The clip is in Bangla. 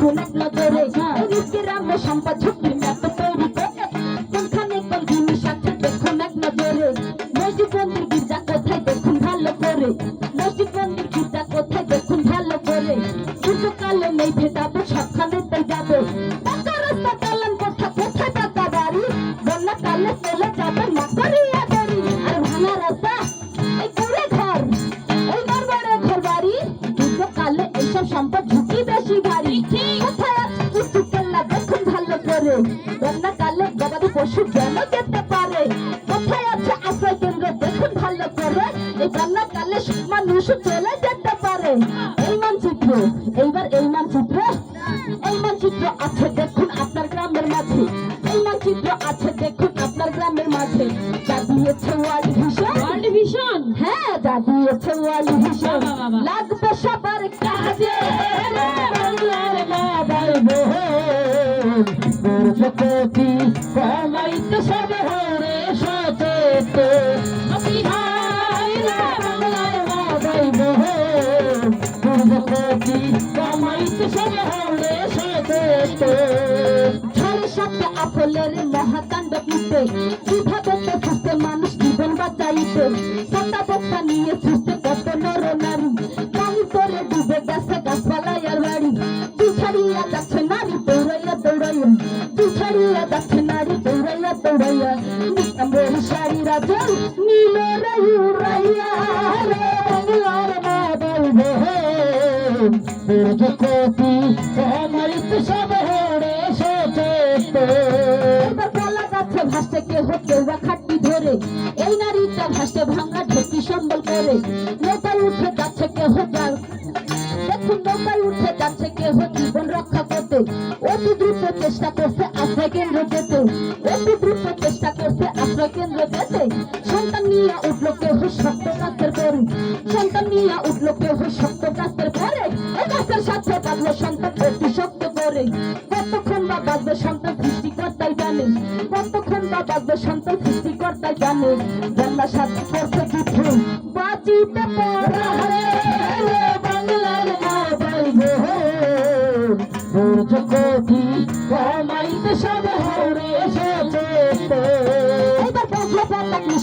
এক নজরে রিস্কের আমরা সম্পদ ঝুঁকির ম্যাপ তৈরি করে। কোনখানে কোন জিনিস আছে দেখুন এক নজরে। মসজিদ মন্দির গির্জা কোথায় দেখুন ভালো করে। মসজিদ মন্দির গির্জা কোথায় দেখুন ভালো করে। দুটোকালে নেই ভেটাবে সবখানেতেই যাবে। পাকা রাস্তা চালান কোথা, কোথায় পাকা বাড়ি? বন্যা কালে চলে যাবে পশু যেন যেতে পারে? কোথায় আছে আশ্রয় কেন্দ্র? দেখুন ভালো করে। এই বন্যা কালে মানুষ চলে যেতে পারে। এই মানচিত্র এইবার এই মানচিত্র এই মানচিত্র আছে দেখুন আপনার গ্রামের মাঝে। এই মানচিত্র আছে দেখুন আপনার গ্রামের মাঝে। যা দিয়েছে ওয়ার্ল্ড ভিশন। World vision? হ্যাঁ যা দিয়েছে ওয়ার্ল্ড ভিশন। লাগবে সবার কাজে। দুর্যোগতি কমাইতে সবে হরে আপলের মহাকাণ্ড পিতে কীভাবে মানুষ জীবন বাঁচাইতে সাতা বক্তা নিয়ে সুস্থে দৌড়াইয়া নিতাম্বর শাড়ি রাজা নীল রায়ু রাইয়া রে বাংলার মাদার বহন দুর্যোগতি কমাইতে সব হরে এবার কলা গাছে ভাসছে কেহ, কেউ বা খাটনি ধরে। এই নারীটা ভাসছে ভাঙা ঢেকি সম্বল করে নৌকায় উঠে যাচ্ছে কেহ যার দেখুন নৌকায় উঠে যাচ্ছে কেহ জীবন রক্ষা করতে। অতি দ্রুত চেষ্টা করছে কেন্দ্র যেতে, অতি দ্রুত চেষ্টা করছে আশ্রয় কেন্দ্র যেতে। সন্তান নিয়ে উঠল কেহ শক্ত গাছের পরে সন্তান নিয়ে উঠল কেহ শক্ত গাছের পরে এই গাছের সাথে বাঁধলো সন্তান অতি শক্ত করে কতক্ষণ বা বাঁধবে সন্তান সৃষ্টিকর্তাই জানে। কতক্ষণ বা বাঁধবে সন্তান সৃষ্টিকর্তাই জানে। জান্নার সাথে করছে যুদ্ধ। বাজিতে পড়া বাংলার মাদার বহন দুর্যোগতি কমাইতে সব হরে